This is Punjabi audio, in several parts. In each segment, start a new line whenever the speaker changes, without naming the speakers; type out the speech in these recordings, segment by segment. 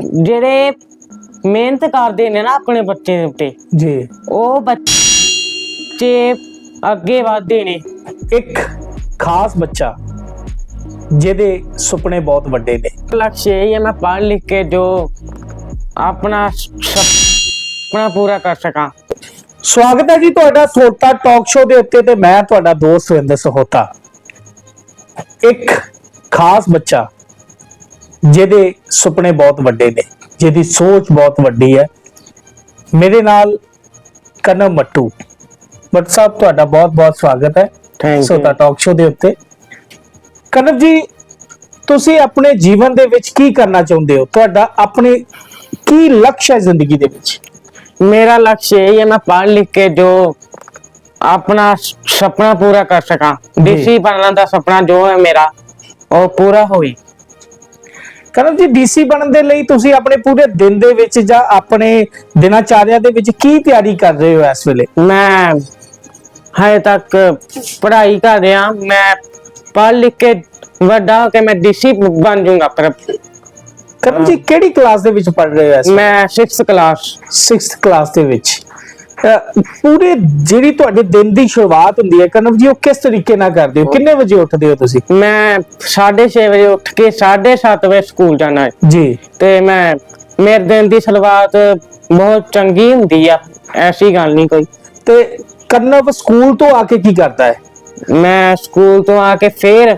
ਜਿਹੜੇ ਮਿਹਨਤ ਕਰਦੇ ਨੇ ਨਾ ਆਪਣੇ ਬੱਚੇ ਦੇ ਉੱਤੇ
ਜੀ।
ਉਹ ਬੱਚੇ ਅੱਗੇ ਵਧਦੇ ਨੇ।
ਇੱਕ ਖਾਸ ਬੱਚਾ ਜਿਹਦੇ ਸੁਪਨੇ ਬਹੁਤ ਵੱਡੇ ਨੇ।
ਲਕਸ਼ ਇਹ ਹੈ ਮੈਂ ਪੜ੍ਹ ਲਿਖ ਕੇ ਜੋ ਆਪਣਾ ਸੁਪਨਾ ਪੂਰਾ ਕਰ ਸਕਾਂ।
ਸਵਾਗਤ ਹੈ ਜੀ ਤੁਹਾਡਾ ਸੋਤਾ ਟਾਕ ਸ਼ੋਅ ਦੇ ਉੱਤੇ ਤੇ ਮੈਂ ਤੁਹਾਡਾ ਦੋਸਤ ਸੁਰਿੰਦਰ ਸਹੋਤਾ। ਇੱਕ ਖਾਸ ਬੱਚਾ ਜਿਹਦੇ ਸੁਪਨੇ ਬਹੁਤ ਵੱਡੇ ਨੇ ਜਿਹਦੀ ਸੋਚ ਬਹੁਤ ਵੱਡੀ ਹੈ। ਮੇਰੇ ਨਾਲ ਕਨਮ ਮੱਟੂ। ਬੱਟ ਸਾਹਿਬ ਤੁਹਾਡਾ ਬਹੁਤ ਬਹੁਤ ਸਵਾਗਤ ਹੈ ਸੋਤਾ ਟਾਕ ਸ਼ੋਅ ਦੇ ਉੱਤੇ। ਕਨਵ ਜੀ ਤੁਸੀਂ ਆਪਣੇ ਜੀਵਨ ਦੇ ਵਿੱਚ ਕੀ ਕਰਨਾ ਚਾਹੁੰਦੇ ਹੋ? ਤੁਹਾਡਾ ਆਪਣੇ ਕੀ ਲਕਸ਼ ਹੈ ਜ਼ਿੰਦਗੀ ਦੇ ਵਿੱਚ?
ਮੇਰਾ ਲਕਸ਼ ਇਹ ਹੈ ਮੈਂ ਪੜ੍ਹ ਲਿਖ ਕੇ ਜੋ ਆਪਣਾ ਸੁਪਨਾ ਪੂਰਾ ਕਰ ਸਕਾਂ। ਡੀਸੀ ਬਣਨ ਦਾ ਸੁਪਨਾ ਜੋ ਹੈ ਮੇਰਾ ਉਹ ਪੂਰਾ ਹੋਵੇ
ਕਨਵ ਜੀ ਡੀਸੀ ਬਣਨ ਦੇ ਲਈ ਤੁਸੀਂ ਆਪਣੇ ਪੂਰੇ ਦਿਨ ਦੇ ਵਿੱਚ ਜਾਂ ਆਪਣੇ ਦਿਨਾਚਾਰਿਆ ਦੇ ਵਿੱਚ ਕੀ ਤਿਆਰੀ ਕਰ ਰਹੇ ਹੋ ਇਸ ਵੇਲੇ?
ਮੈਂ ਹਜੇ ਤੱਕ ਪੜ੍ਹਾਈ ਕਰ ਰਿਹਾ। ਮੈਂ ਪੜ੍ਹ ਲਿਖ ਕੇ ਵੱਡਾ ਹੋ ਕੇ ਮੈਂ ਡੀਸੀ ਬਣ ਜਾਊਂਗਾ ਪਰ
ਕਨਵ ਜੀ ਕਿਹੜੀ ਕਲਾਸ ਦੇ ਵਿੱਚ ਪੜ ਰਹੇ ਹੋ ਇਸ ਵੇਲੇ?
ਮੈਂ 6th ਕਲਾਸ
6th ਕਲਾਸ ਦੇ ਵਿੱਚ। ਪੂਰੇ ਜਿਹੜੀ ਤੁਹਾਡੇ ਦਿਨ ਦੀ ਸ਼ੁਰੂਆਤ ਹੁੰਦੀ ਹੈ ਕਨਵ ਜੀ ਉਹ ਕਿਸ ਤਰੀਕੇ ਨਾਲ ਕਰਦੇ ਹੋ? ਕਿੰਨੇ ਵਜੇ ਉੱਠਦੇ ਹੋ ਤੁਸੀਂ?
ਮੈਂ 6:30 ਵਜੇ ਉੱਠ ਕੇ 7:30 ਵਜੇ ਸਕੂਲ ਜਾਣਾ ਹੈ।
ਜੀ।
ਤੇ ਮੈਂ ਮੇਰੇ ਦਿਨ ਦੀ ਸ਼ੁਰੂਆਤ ਬਹੁਤ ਚੰਗੀ ਹੁੰਦੀ ਆ ਐਸੀ ਗੱਲ ਨਹੀਂ ਕੋਈ।
ਤੇ ਕਨਵ ਸਕੂਲ ਤੋਂ ਆ ਕੇ ਕੀ ਕਰਦਾ ਹੈ?
ਮੈਂ ਸਕੂਲ ਤੋਂ ਆ ਕੇ ਫੇਰ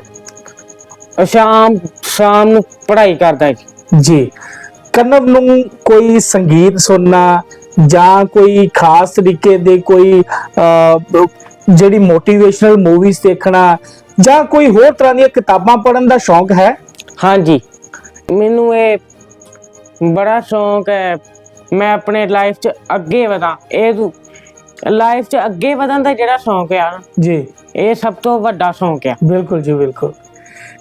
ਸ਼ਾਮ ਸ਼ਾਮ ਨੂੰ ਪੜ੍ਹਾਈ ਕਰਦਾ ਜੀ।
ਜੀ। ਕਨਵ ਨੂੰ ਕੋਈ ਸੰਗੀਤ ਸੁਣਨਾ ਜਾਂ ਕੋਈ ਖਾਸ ਤਰੀਕੇ ਦੇ ਕੋਈ ਜਿਹੜੀ ਮੋਟੀਵੇਸ਼ਨਲ ਮੂਵੀਜ਼ ਦੇਖਣਾ ਜਾਂ ਕੋਈ ਹੋਰ ਤਰ੍ਹਾਂ ਦੀਆਂ ਕਿਤਾਬਾਂ ਪੜ੍ਹਨ ਦਾ ਸ਼ੌਂਕ ਹੈ?
ਹਾਂਜੀ। ਮੈਨੂੰ ਇਹ ਬੜਾ ਸ਼ੌਂਕ ਹੈ। ਮੈਂ ਆਪਣੇ ਲਾਈਫ 'ਚ ਅੱਗੇ ਵਧਾਂ। ਇਹ ਲਾਈਫ 'ਚ ਅੱਗੇ ਵਧਣ ਦਾ ਜਿਹੜਾ ਸ਼ੌਂਕ ਆ
ਜੀ।
ਇਹ ਸਭ ਤੋਂ ਵੱਡਾ ਸ਼ੌਂਕ ਆ।
ਬਿਲਕੁਲ ਜੀ ਬਿਲਕੁਲ।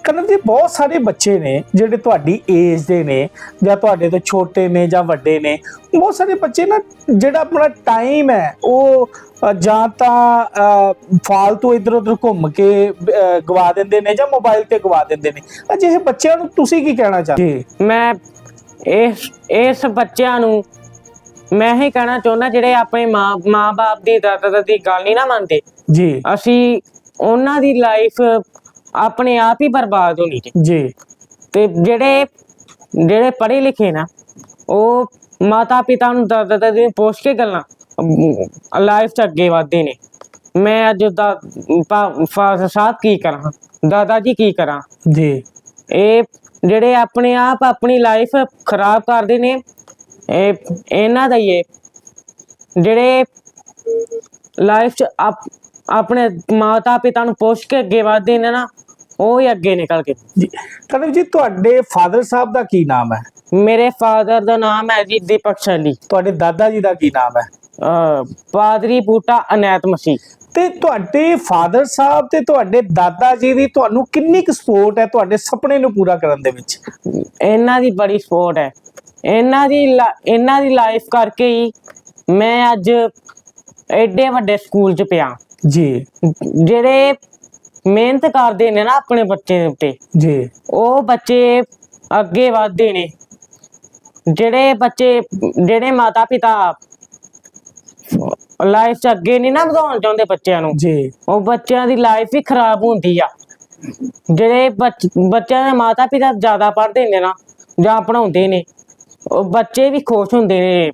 ਕਨਵ ਜੀ ਬਹੁਤ ਸਾਰੇ ਬੱਚੇ ਨੇ ਜਿਹੜੇ ਤੁਹਾਡੀ ਏਜ ਦੇ ਨੇ ਜਾਂ ਤੁਹਾਡੇ ਤੋਂ ਛੋਟੇ ਨੇ ਜਾਂ ਵੱਡੇ ਨੇ ਬਹੁਤ ਸਾਰੇ ਬੱਚੇ ਨਾ ਜਿਹੜਾ ਆਪਣਾ ਟਾਈਮ ਹੈ ਉਹ ਜਾਂ ਤਾਂ ਫਾਲਤੂ ਇਧਰ ਉਧਰ ਘੁੰਮ ਕੇ ਗਵਾ ਦਿੰਦੇ ਨੇ ਜਾਂ ਮੋਬਾਈਲ ਤੇ ਗਵਾ ਦਿੰਦੇ ਨੇ। ਅਜਿਹੇ ਬੱਚਿਆਂ ਨੂੰ ਤੁਸੀਂ ਕੀ ਕਹਿਣਾ ਚਾਹੁੰਦੇ
ਮੈਂ ਇਸ ਇਸ ਬੱਚਿਆਂ ਨੂੰ ਮੈਂ ਹੀ ਕਹਿਣਾ ਚਾਹੁੰਦਾ ਜਿਹੜੇ ਆਪਣੇ ਮਾਂ ਮਾਂ-ਬਾਪ ਦੀ ਦਾਦਾ ਦਾਦੀ ਦੀ ਗੱਲ ਨਹੀਂ ਨਾ ਮੰਨਦੇ।
ਜੀ।
ਅਸੀਂ ਉਹਨਾਂ ਦੀ ਲਾਈਫ ਆਪਣੇ ਆਪ ਹੀ ਬਰਬਾਦ ਹੋਣੀ ਜੀ
ਜੀ।
ਤੇ ਜਿਹੜੇ ਜਿਹੜੇ ਪੜ੍ਹੇ ਲਿਖੇ ਨਾ ਉਹ ਮਾਤਾ ਪਿਤਾ ਨੂੰ ਦਾਦਾ ਦਾਦੀ ਨੂੰ ਪੁੱਛ ਕੇ ਗੱਲਾਂ ਲਾਈਫ 'ਚ ਅੱਗੇ ਵਧਦੇ ਨੇ। ਮੈਂ ਅੱਜ ਦਾ ਫਾਦਰ ਸਾਹਿਬ ਕੀ ਕਰਾਂ? ਦਾਦਾ ਜੀ ਕੀ ਕਰਾਂ?
ਜੀ।
ਇਹ ਜਿਹੜੇ ਆਪਣੇ ਆਪ ਆਪਣੀ ਲਾਈਫ ਖਰਾਬ ਕਰਦੇ ਨੇ ਇਹ ਇਹਨਾਂ ਦਾ ਹੀ ਹੈ ਜਿਹੜੇ ਲਾਈਫ 'ਚ ਆਪ- ਆਪਣੇ ਮਾਤਾ ਪਿਤਾ ਨੂੰ ਪੁੱਛ ਕੇ ਅੱਗੇ ਵਧਦੇ ਨੇ ਨਾ ਉਹ ਹੀ ਅੱਗੇ ਨਿਕਲ ਕੇ।
ਜੀ ਕਨਵ ਜੀ ਤੁਹਾਡੇ ਫਾਦਰ ਸਾਹਿਬ ਦਾ ਕੀ ਨਾਮ ਹੈ?
ਮੇਰੇ ਫਾਦਰ ਦਾ ਨਾਮ ਹੈ ਜੀ ਦੀਪਕ ਸ਼ੈਲੀ।
ਤੁਹਾਡੇ ਦਾਦਾ ਜੀ ਦਾ ਕੀ ਨਾਮ ਹੈ?
ਪਾਦਰੀ ਬੂਟਾ ਅਨੈਤ ਮਸੀਹ।
ਤੇ ਤੁਹਾਡੇ ਫਾਦਰ ਸਾਹਿਬ ਤੇ ਤੁਹਾਡੇ ਦਾਦਾ ਜੀ ਦੀ ਤੁਹਾਨੂੰ ਕਿੰਨੀ ਕੁ ਸਪੋਰਟ ਹੈ ਤੁਹਾਡੇ ਸੁਪਨੇ ਨੂੰ ਪੂਰਾ ਕਰਨ ਦੇ ਵਿੱਚ?
ਇਹਨਾਂ ਦੀ ਬੜੀ ਸਪੋਰਟ ਹੈ। ਇਹਨਾਂ ਦੀ ਇਹਨਾਂ ਦੀ ਲਾਈਫ ਕਰਕੇ ਹੀ ਮੈਂ ਅੱਜ ਐਡੇ ਵੱਡੇ ਸਕੂਲ 'ਚ ਪਿਆ।
ਜੀ।
ਜਿਹੜੇ ਮਿਹਨਤ ਕਰਦੇ ਨੇ ਨਾ ਆਪਣੇ ਬੱਚੇ ਦੇ ਉੱਤੇ।
ਜੀ।
ਉਹ ਬੱਚੇ ਅੱਗੇ ਵਧਦੇ ਨੇ। ਜਿਹੜੇ ਬੱਚੇ ਜਿਹੜੇ ਮਾਤਾ ਪਿਤਾ ਲਾਈਫ 'ਚ ਅੱਗੇ ਨਹੀਂ ਨਾ ਵਧਾਉਣ ਚਾਹੁੰਦੇ ਬੱਚਿਆਂ ਨੂੰ
ਜੀ।
ਉਹ ਬੱਚਿਆਂ ਦੀ ਲਾਈਫ ਹੀ ਖਰਾਬ ਹੁੰਦੀ ਆ। ਜਿਹੜੇ ਬੱਚ- ਬੱਚਿਆਂ ਦੇ ਮਾਤਾ ਪਿਤਾ ਜ਼ਿਆਦਾ ਪੜ੍ਹਦੇ ਨੇ ਨਾ ਜਾਂ ਪੜਾਉਂਦੇ ਨੇ ਉਹ ਬੱਚੇ ਵੀ ਖੁਸ਼ ਹੁੰਦੇ ਨੇ।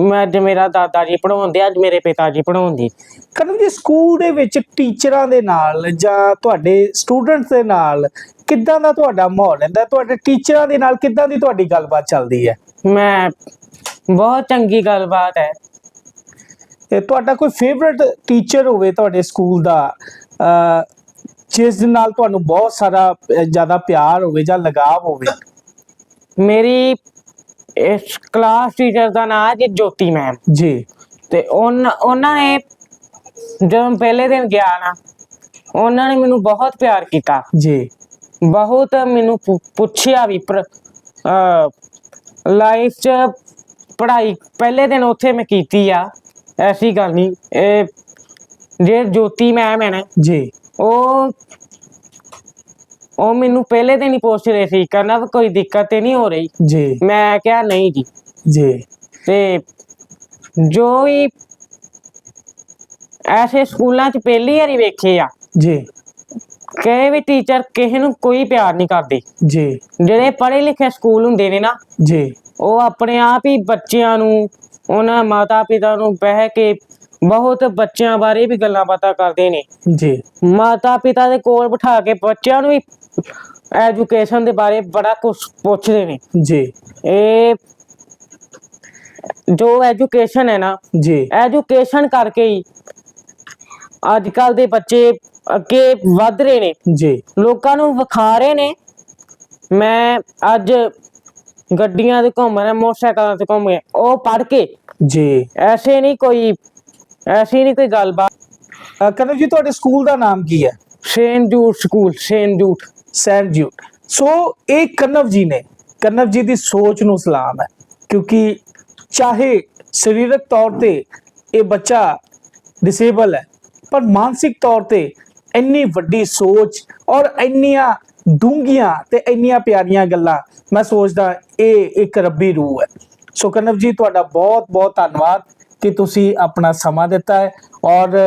ਮੈਂ ਅੱਜ ਮੇਰਾ ਦਾਦਾ ਜੀ ਪੜਾਉਂਦੇ ਅੱਜ ਮੇਰੇ ਪਿਤਾ ਜੀ ਪੜਾਉਂਦੇ
ਕਨਵ ਜੀ ਸਕੂਲ ਦੇ ਵਿੱਚ ਟੀਚਰਾਂ ਦੇ ਨਾਲ ਜਾਂ ਤੁਹਾਡੇ ਸਟੂਡੈਂਟਸ ਦੇ ਨਾਲ ਕਿੱਦਾਂ ਦਾ ਤੁਹਾਡਾ ਮਾਹੌਲ ਰਹਿੰਦਾ? ਤੁਹਾਡੇ ਟੀਚਰਾਂ ਦੇ ਨਾਲ ਕਿੱਦਾਂ ਦੀ ਤੁਹਾਡੀ ਗੱਲਬਾਤ ਚੱਲਦੀ ਹੈ?
ਮੈਂ ਬਹੁਤ ਚੰਗੀ ਗੱਲਬਾਤ ਹੈ।
ਤੇ ਤੁਹਾਡਾ ਕੋਈ ਫੇਵਰਿਟ ਟੀਚਰ ਹੋਵੇ ਤੁਹਾਡੇ ਸਕੂਲ ਦਾ ਅ, ਜਿਸ ਦੇ ਨਾਲ ਤੁਹਾਨੂੰ ਬਹੁਤ ਸਾਰਾ ਜ਼ਿਆਦਾ ਪਿਆਰ ਹੋਵੇ ਜਾਂ ਲਗਾਵ ਹੋਵੇ?
ਮੇਰੀ ਇਸ ਕਲਾਸ ਟੀਚਰ ਦਾ ਨਾਮ ਹੈ ਜੀ ਜੋਤੀ ਮੈਮ
ਜੀ।
ਤੇ ਉਨ- ਉਹਨਾਂ ਨੇ ਜਦੋਂ ਪਹਿਲੇ ਦਿਨ ਗਿਆ ਨਾ ਉਹਨਾਂ ਨੇ ਮੈਨੂੰ ਬਹੁਤ ਪਿਆਰ ਕੀਤਾ।
ਜੀ।
ਬਹੁਤ ਮੈਨੂੰ ਪੁ- ਪੁੱਛਿਆ ਵੀ ਪਰ ਲਾਈਫ 'ਚ ਪੜ੍ਹਾਈ ਪਹਿਲੇ ਦਿਨ ਉੱਥੇ ਮੈਂ ਕੀਤੀ ਆ ਐਸੀ ਗੱਲ ਨਹੀਂ। ਇਹ ਜੇ ਜੋਤੀ ਮੈਮ ਹੈ ਨਾ
ਜੀ।
ਉਹ ਉਹ ਮੈਨੂੰ ਪਹਿਲੇ ਦਿਨ ਹੀ ਪੁੱਛ ਰਹੇ ਸੀ ਕਹਿੰਦਾ ਵੀ ਕੋਈ ਦਿੱਕਤ ਤੇ ਨਹੀਂ ਹੋ ਰਹੀ।
ਜੀ।
ਮੈਂ ਕਿਹਾ ਨਹੀਂ ਜੀ।
ਜੀ।
ਤੇ ਜੋ ਵੀ ਐਸੇ ਸਕੂਲਾਂ 'ਚ ਪਹਿਲੀ ਵਾਰੀ ਵੇਖੇ ਆ
ਜੀ।
ਕਿਸੇ ਵੀ ਟੀਚਰ ਕਿਸੇ ਨੂੰ ਕੋਈ ਪਿਆਰ ਨਹੀਂ ਕਰਦੇ।
ਜੀ।
ਜਿਹੜੇ ਪੜ੍ਹੇ ਲਿਖੇ ਸਕੂਲ ਹੁੰਦੇ ਨੇ ਨਾ
ਜੀ।
ਉਹ ਆਪਣੇ ਆਪ ਹੀ ਬੱਚਿਆਂ ਨੂੰ ਉਹਨਾਂ ਮਾਤਾ ਪਿਤਾ ਨੂੰ ਬਹਿ ਕੇ ਬਹੁਤ ਬੱਚਿਆਂ ਬਾਰੇ ਵੀ ਗੱਲਾਂ ਬਾਤਾਂ ਕਰਦੇ ਨੇ।
ਜੀ।
ਮਾਤਾ ਪਿਤਾ ਦੇ ਕੋਲ ਬਿਠਾ ਕੇ ਬੱਚਿਆਂ ਨੂੰ ਵੀ ਐਜੂਕੇਸ਼ਨ ਦੇ ਬਾਰੇ ਬੜਾ ਕੁਝ ਪੁੱਛਦੇ ਨੇ।
ਜੀ।
ਇਹ ਜੋ ਐਜੂਕੇਸ਼ਨ ਹੈ ਨਾ
ਜੀ।
ਐਜੂਕੇਸ਼ਨ ਕਰਕੇ ਹੀ ਅੱਜ ਕੱਲ ਦੇ ਬੱਚੇ ਅੱਗੇ ਵੱਧ ਰਹੇ ਨੇ।
ਜੀ।
ਲੋਕਾਂ ਨੂੰ ਵਿਖਾ ਰਹੇ ਨੇ। ਮੈਂ ਅੱਜ ਗੱਡੀਆਂ ਤੇ ਘੁੰਮ ਰਿਹਾ ਮੋਟਰਸਾਈਕਲਾਂ ਤੇ ਘੁੰਮ ਰਿਹਾ। ਉਹ ਪੜ ਕੇ
ਜੀ।
ਐਸੇ ਨਹੀਂ ਕੋਈ ਐਸੀ ਨਹੀਂ ਕੋਈ ਗੱਲਬਾਤ।
ਅ, ਕਨਵ ਜੀ ਤੁਹਾਡੇ ਸਕੂਲ ਦਾ ਨਾਮ ਕੀ ਹੈ?
Saint Jude school Saint Jude.
Saint Jude. So ਇਹ ਕਨਵ ਜੀ ਨੇ ਕਨਵ ਜੀ ਦੀ ਸੋਚ ਨੂੰ ਸਲਾਮ ਹੈ ਕਿਉਂਕਿ ਚਾਹੇ ਸਰੀਰਕ ਤੌਰ ਤੇ ਇਹ ਬੱਚਾ ਡਿਸੇਬਲ ਹੈ ਪਰ ਮਾਨਸਿਕ ਤੌਰ ਤੇ ਇੰਨੀ ਵੱਡੀ ਸੋਚ ਔਰ ਇੰਨੀਆਂ ਡੂੰਘੀਆਂ ਤੇ ਇੰਨੀਆਂ ਪਿਆਰੀਆਂ ਗੱਲਾਂ ਮੈਂ ਸੋਚਦਾ ਇਹ ਇੱਕ ਰੱਬੀ ਰੂਹ ਹੈ। ਸੋ ਕਨਵ ਜੀ ਤੁਹਾਡਾ ਬਹੁਤ ਬਹੁਤ ਧੰਨਵਾਦ। ਕਿ ਤੁਸੀਂ ਆਪਣਾ ਸਮਾਂ ਦਿੱਤਾ ਹੈ ਔਰ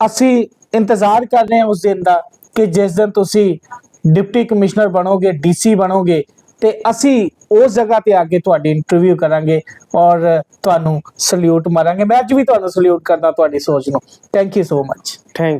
ਅਸੀਂ ਇੰਤਜ਼ਾਰ ਕਰ ਰਹੇ ਹਾਂ ਉਸ ਦਿਨ ਦਾ ਕਿ ਜਿਸ ਦਿਨ ਤੁਸੀਂ ਡਿਪਟੀ ਕਮਿਸ਼ਨਰ ਬਣੋਗੇ, ਡੀਸੀ ਬਣੋਗੇ ਤੇ ਅਸੀਂ ਉਸ ਜਗ੍ਹਾ ਤੇ ਆ ਕੇ ਤੁਹਾਡੀ ਇੰਟਰਵਿਊ ਕਰਾਂਗੇ ਔਰ ਤੁਹਾਨੂੰ ਸਲੂਟ ਮਾਰਾਂਗੇ। ਮੈਂ ਅੱਜ ਵੀ ਤੁਹਾਨੂੰ ਸਲੂਟ ਕਰਦਾ ਤੁਹਾਡੀ ਸੋਚ ਨੂੰ। Thank you so much
thank